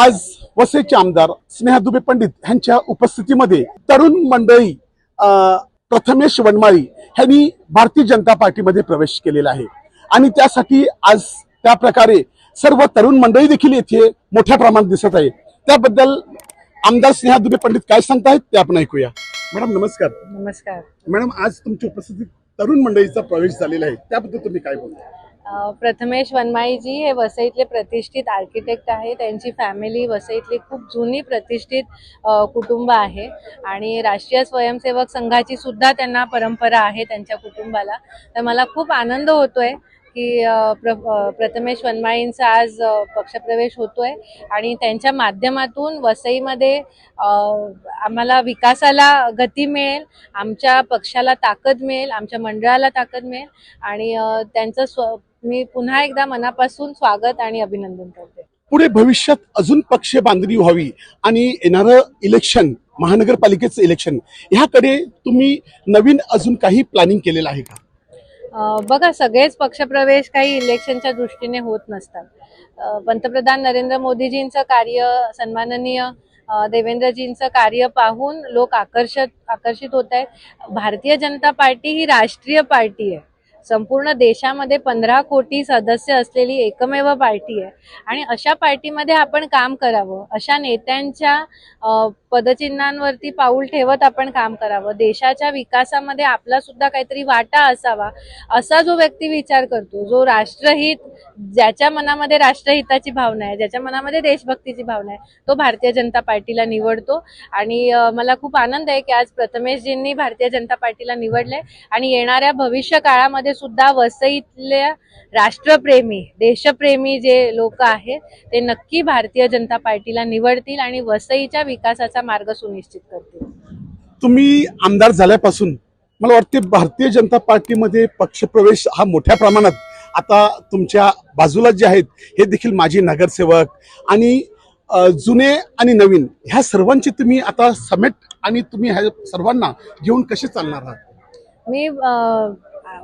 आज वसईचे आमदार स्नेहा दुबे पंडित यांच्या उपस्थितीमध्ये तरुण मंडळी प्रथमेश वनमाळी यांनी भारतीय जनता पार्टीमध्ये प्रवेश केलेला आहे. आणि त्यासाठी आज त्या प्रकारे सर्व तरुण मंडळी देखील येथे मोठ्या प्रमाणात दिसत आहे त्याबद्दल आमदार स्नेहा दुबे पंडित काय सांगतायत ते आपण ऐकूया. मॅडम नमस्कार. नमस्कार. मॅडम आज तुमच्या उपस्थितीत तरुण मंडळीचा प्रवेश झालेला आहे. त्याबद्दल तुम्ही काय बोलता? प्रथमेश वनमाईजी हे वसईतले प्रतिष्ठित आर्किटेक्ट आहे त्यांची फॅमिली वसईतली खूप जुनी प्रतिष्ठित कुटुंब आहे. आणि राष्ट्रीय स्वयंसेवक संघाची सुद्धा त्यांना परंपरा आहे त्यांच्या कुटुंबाला. तर मला खूप आनंद होतोय की प्र प्रथमेश वनमाईंचा आज पक्षप्रवेश होतोय. आणि त्यांच्या माध्यमातून वसईमध्ये आम्हाला विकासाला गती मिळेल आमच्या पक्षाला ताकद मिळेल आमच्या मंडळाला ताकद मिळेल. आणि त्यांचं स्व मी पुन्हा एकदा मनापासून स्वागत आणि अभिनंदन करते. पुढे भविष्यात अजून पक्ष बांधणी व्हावी आणि येणारं इलेक्शन महानगरपालिकेचं इलेक्शन ह्याकडे तुम्ही नवीन अजून काही प्लॅनिंग केलेलं आहे का? बघा सगळेच पक्षप्रवेश काही इलेक्शनच्या दृष्टीने होत नसतात. पंतप्रधान नरेंद्र मोदीजींचं कार्य सन्माननीय देवेंद्रजींचं कार्य पाहून लोक आकर्षित आकर्षित होत आहेत. भारतीय जनता पार्टी ही राष्ट्रीय पार्टी आहे. संपूर्ण देशामध्ये पंधरा कोटी सदस्य असलेली एकमेव पार्टी आहे. आणि अशा पार्टीमध्ये आपण काम करावं अशा नेत्यांच्या अ, पदचिन्हांवरती पाऊल ठेवत आपण काम करावं. देशाच्या विकासामध्ये आपला सुद्धा काहीतरी वाटा असावा असा जो व्यक्ती विचार करतो जो राष्ट्रहित ज्याच्या मनामध्ये राष्ट्रहिताची भावना आहे ज्याच्या मनामध्ये देशभक्तीची भावना आहे तो भारतीय जनता पार्टीला निवडतो. आणि मला खूप आनंद आहे की आज प्रथमेशजींनी भारतीय जनता पार्टीला निवडले आणि येणाऱ्या भविष्य काळामध्ये सुद्धा वसईतल्या राष्ट्रप्रेमी देशप्रेमी जे लोक आहेत ते नक्की भारतीय जनता पार्टीला निवडतील आणि वसईच्या विकासाचा मार्ग सुनिश्चित करतील तुम्ही आमदार झाल्यापासून मला वाटते भारतीय जनता पार्टीमध्ये पक्षप्रवेश हा मोठ्या प्रमाणात आता तुमच्या बाजूला जे आहेत हे देखील माजी नगरसेवक आणि जुने आणि नवीन ह्या सर्वांची तुम्ही आता समेट आणि तुम्ही ह्या सर्वांना घेऊन कसे चालणार आहात? मी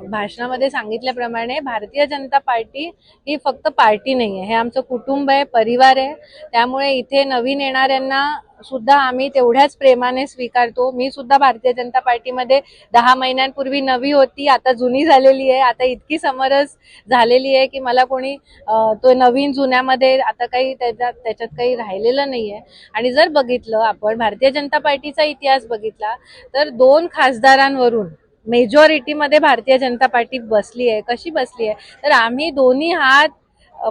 भाषणामध्ये सांगितल्याप्रमाणे भारतीय जनता पार्टी ही फक्त पार्टी नाही आहे हे आमचं कुटुंब आहे परिवार आहे. त्यामुळे इथे नवीन येणाऱ्यांना सुद्धा आम्ही तेवढ्याच प्रेमाने स्वीकारतो. मी सुद्धा भारतीय जनता पार्टीमध्ये दहा महिन्यांपूर्वी नवी होती. आता जुनी झालेली आहे. आता इतकी समरस झालेली आहे की मला कोणी तो नवीन जुन्यामध्ये आता काही त्याच्यात त्याच्यात काही राहिलेलं नाही आहे आणि जर बघितलं आपण भारतीय जनता पार्टीचा इतिहास बघितला तर दोन खासदारांवरून मेजॉरिटीमध्ये भारतीय जनता पार्टी बसली आहे. कशी बसली आहे? तर आम्ही दोन्ही हात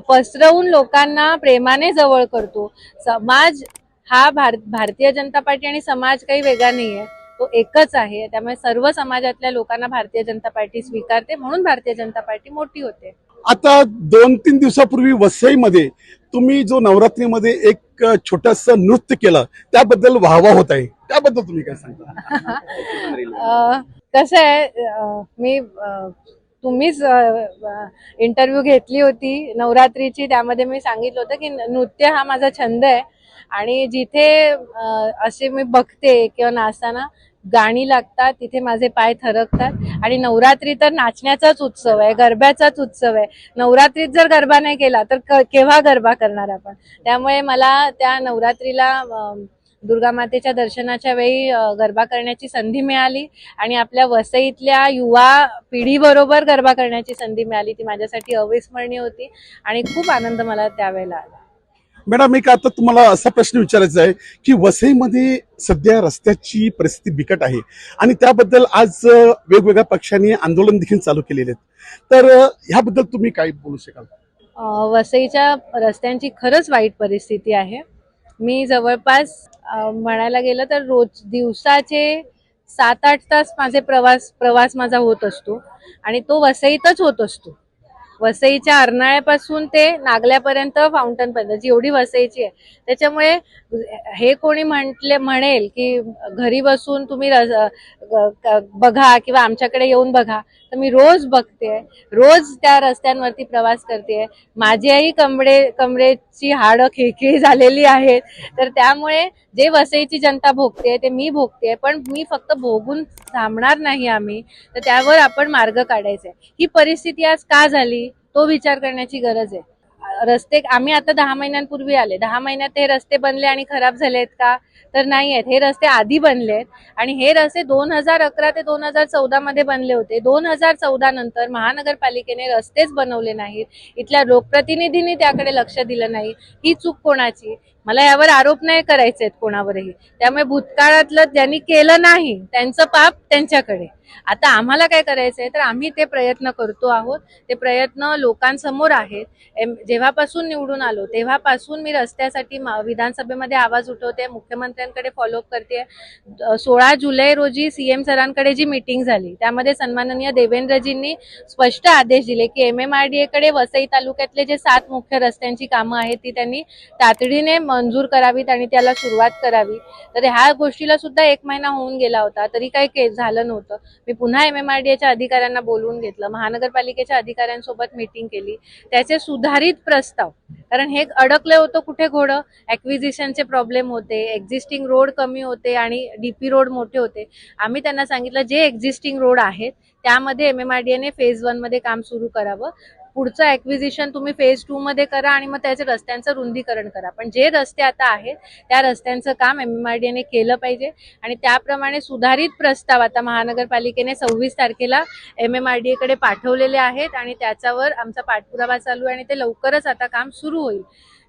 पसरवून लोकांना प्रेमाने जवळ करतो. समाज हा भार भारतीय जनता पार्टी आणि समाज काही वेगळा नाही आहे तो एकच आहे. त्यामुळे सर्व समाजातल्या लोकांना भारतीय जनता पार्टी स्वीकारते म्हणून भारतीय जनता पार्टी मोठी होते. आता दोन तीन दिवसापूर्वी वसईमध्ये तुम्ही जो नवरात्रीमध्ये एक छोटस नृत्य केलं त्याबद्दल वाहवा होत आहे. त्याबद्दल तुम्ही काय सांगता? कसं आहे मी तुम्हीच इंटरव्ह्यू घेतली होती नवरात्रीची. त्यामध्ये मी सांगितलं होतं की नृत्य हा माझा छंद आहे. आणि जिथे असे मी बघते किंवा नाचताना गाणी लागतात तिथे माझे पाय थरकतात. आणि नवरात्री तर नाचण्याचाच उत्सव आहे गरब्याचाच उत्सव आहे. नवरात्रीत जर गरबा नाही केला तर केव्हा गरबा करणार आपण? त्यामुळे मला त्या नवरात्रीला दुर्गा मातेच्या दर्शनाच्या वेळी गरबा करण्याची संधी मिळाली. आणि आपल्या वसईतल्या युवा पिढीबरोबर गरबा करण्याची संधी मिळाली. ती माझ्यासाठी अविस्मरणीय होती. आणि खूप आनंद मला त्यावेळेला आला. मॅडम एक आता तुम्हाला असा प्रश्न विचारायचा आहे की वसईमध्ये सध्या रस्त्याची परिस्थिती बिकट आहे आणि त्याबद्दल आज वेगवेगळ्या पक्षांनी आंदोलन देखील चालू केलेले आहेत. तर ह्याबद्दल तुम्ही काय बोलू शकाल? वसईच्या रस्त्यांची खरंच वाईट परिस्थिती आहे. मी जवळपास म्हणायला गेलं तर रोज दिवसाचे सात आठ तास माझे प्रवास प्रवास माझा होत असतो आणि तो वसईतच होत असतो. वसईच्या अर्नाळ्यापासून ते नागल्यापर्यंत फाउंटनपर्यंत जेवढी वसईची आहे. त्याच्यामुळे हे कोणी म्हटले म्हणेल की घरी बसून तुम्ही बघा किंवा आमच्याकडे येऊन बघा. तर मी रोज बघते रोज त्या रस्त्यांवरती प्रवास करते माझ्याही कमरे कमरेची हाडं खिळखिळी झालेली आहेत. तर त्यामुळे जे वसईची जनता भोगते ते मी भोगते पण मी फक्त भोगून थांबणार नाही आम्ही. तर त्यावर आपण मार्ग काढायचा आहे ही परिस्थिती आज का झाली? तो विचार करण्याची गरज आहे. रस्ते आम्ही आता दहा महिन्यांपूर्वी आले. दहा महिन्यात हे रस्ते बनले आणि खराब झाले आहेत का? तर नाही आहेत. हे रस्ते आधी बनले आहेत. आणि हे रस्ते दोन हजार अकरा ते दोन हजार चौदा मध्ये बनले होते. दोन हजार चौदा नंतर महानगरपालिकेने रस्तेच बनवले नाहीत. इथल्या लोकप्रतिनिधींनी त्याकडे लक्ष दिलं नाही. ही चूक कोणाची? मला यावर आरोप नाही करायचे आहेत कोणावरही. त्यामुळे भूतकाळातलं ज्यांनी केलं नाही त्यांचं पाप त्यांच्याकडे. आता आम्हाला काय करायचंय? तर आम्ही ते प्रयत्न करतो आहोत. ते प्रयत्न लोकांसमोर आहेत. जेव्हापासून निवडून आलो तेव्हापासून मी रस्त्यासाठी विधानसभेमध्ये आवाज उठवते मुख्यमंत्र्यांकडे फॉलोअप करते. सोळा जुलै रोजी सीएम सरांकडे जी मीटिंग झाली त्यामध्ये सन्माननीय देवेंद्रजींनी स्पष्ट आदेश दिले की एम एम आर डी कडे वसई तालुक्यातले जे सात मुख्य रस्त्यांची कामं आहेत ती त्यांनी तातडीने मंजूर करावीत आणि त्याला सुरुवात करावी. तर ह्या गोष्टीला सुद्धा एक महिना होऊन गेला होता. तरी काही केस झालं नव्हतं. मी पुन्हा एम एम आर डी एच्या अधिकाऱ्यांना बोलवून घेतलं. महानगरपालिकेच्या अधिकाऱ्यांसोबत मीटिंग केली. त्याचे सुधारित प्रस्ताव. कारण हे अडकलं होतं कुठे घोडं? ऍक्विजिशनचे प्रॉब्लेम होते. एक्झिस्टिंग रोड कमी होते आणि डीपी रोड मोठे होते. आम्ही त्यांना सांगितलं जे एक्झिस्टिंग रोड आहेत त्यामध्ये एम एम आर डी एने फेज वनमध्ये काम सुरू करावं. पुढचं ऍक्विजिशन तुम्ही फेज टू मध्ये करा आणि मग त्याचे रस्त्यांचं रुंदीकरण करा. पण जे रस्ते आता आहेत त्या रस्त्यांचं काम एम एम आर डी एने केलं पाहिजे आणि त्याप्रमाणे सुधारित प्रस्ताव आता महानगरपालिकेने सव्वीस तारखेला एम एम आर डी कडे पाठवलेले आहेत आणि त्याच्यावर आमचा पाठपुरावा चालू आहे आणि ते लवकरच आता काम सुरू होईल.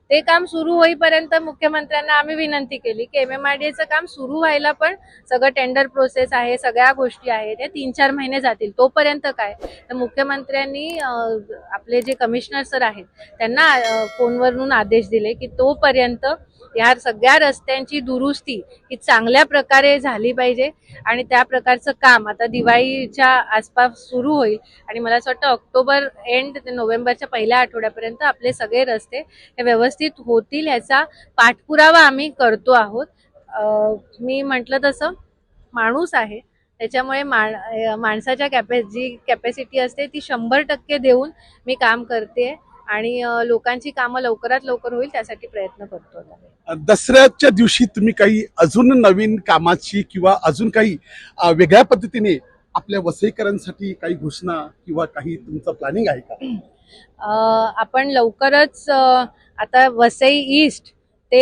ते काम सुरू होईपर्यंत मुख्यमंत्र्यांना आम्ही विनंती केली की एम एम आर डी काम सुरू व्हायला पण सगळं टेंडर प्रोसेस आहे सगळ्या गोष्टी आहेत ते तीन चार महिने जातील. तोपर्यंत काय? तर मुख्यमंत्र्यांनी आपले जे कमिशनर सर आहेत त्यांना फोनवरून आदेश दिले की तोपर्यंत या सगळ्या रस्त्यांची दुरुस्ती ही चांगल्या प्रकारे झाली पाहिजे आणि त्या प्रकारचं काम आता दिवाळीच्या आसपास सुरू होईल. आणि मला असं वाटतं ऑक्टोबर एंड ते नोव्हेंबरच्या पहिल्या आठवड्यापर्यंत आपले सगळे रस्ते हे व्यवस्थित होतील याचा पाठपुरावा आम्ही करतो आहोत. मी म्हटलं तसं माणूस आहे. त्याच्यामुळे माण माणसाच्या कॅपॅ जी कॅपॅसिटी असते ती शंभर टक्के देऊन मी काम करते आणि लोकांची कामं लवकरात लवकर होईल त्यासाठी प्रयत्न करतो. दसऱ्याच्या दिवशी तुम्ही काही अजून नवीन कामाची किंवा अजून काही वेगळ्या पद्धतीने आपल्या वसईकरांसाठी काही घोषणा किंवा काही तुमचं प्लॅनिंग आहे का आपण लवकरच आता वसई ईस्ट ते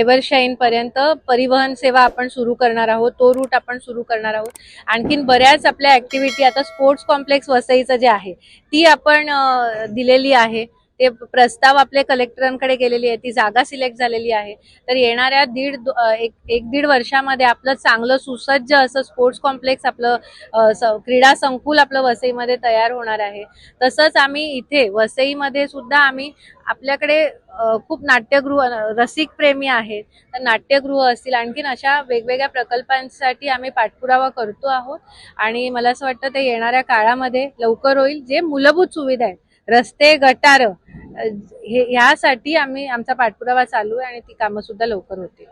एव्हरशाईन पर्यंत परिवहन सेवा आपण सुरू करणार आहोत तो रूट आपण सुरू करणार आहोत. आणखीन बऱ्याच आपल्या ऍक्टिव्हिटी आता स्पोर्ट्स कॉम्प्लेक्स वसईचं जे आहे ती आपण दिलेली आहे. ते प्रस्ताव आपले कलेक्टरांकडे गेलेली आहे ती जागा सिलेक्ट झालेली आहे. तर येणाऱ्या दीड एक एक दीड वर्षामध्ये आपलं चांगलं सुसज्ज असं स्पोर्ट्स कॉम्प्लेक्स आपलं स- क्रीडा संकुल आपलं वसईमध्ये तयार होणार आहे. तसंच आम्ही इथे वसईमध्ये सुद्धा आम्ही आपल्याकडे खूप नाट्यगृह रसिक प्रेमी आहेत. तर नाट्यगृह असतील आणखीन अशा वेगवेगळ्या प्रकल्पांसाठी आम्ही पाठपुरावा करतो आहोत. आणि मला असं वाटतं ते येणाऱ्या काळामध्ये लवकर होईल. जे मूलभूत सुविधा आहेत रस्ते गटारं हे ह्यासाठी आम्ही आमचा पाठपुरावा चालू आहे आणि ती कामं सुद्धा लवकर होतील.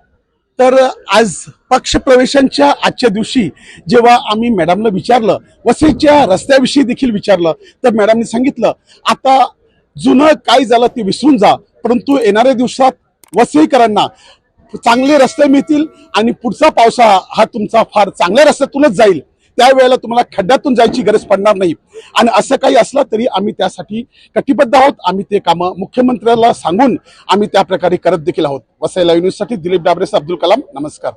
तर आज पक्ष प्रवेशांच्या आजच्या दिवशी जेव्हा आम्ही मॅडमला विचारलं वसईच्या रस्त्याविषयी देखील विचारलं तर मॅडमने सांगितलं आता जुनं काय झालं ते विसरून जा परंतु येणाऱ्या दिवसात वसईकरांना चांगले रस्ते मिळतील आणि पुढचा पावसाळा हा तुमचा फार चांगल्या रस्त्यातूनच जाईल. त्यावेळेला तुम्हाला खड्ड्यातून जायची गरज पडणार नाही. आणि असं काही असलं तरी आम्ही त्यासाठी कटिबद्ध आहोत. आम्ही ते कामं मुख्यमंत्र्याला सांगून आम्ही त्या प्रकारे करत देखील आहोत. वसायला युनिव्हर्सिटी दिलीप डाबरेस अब्दुल कलाम नमस्कार.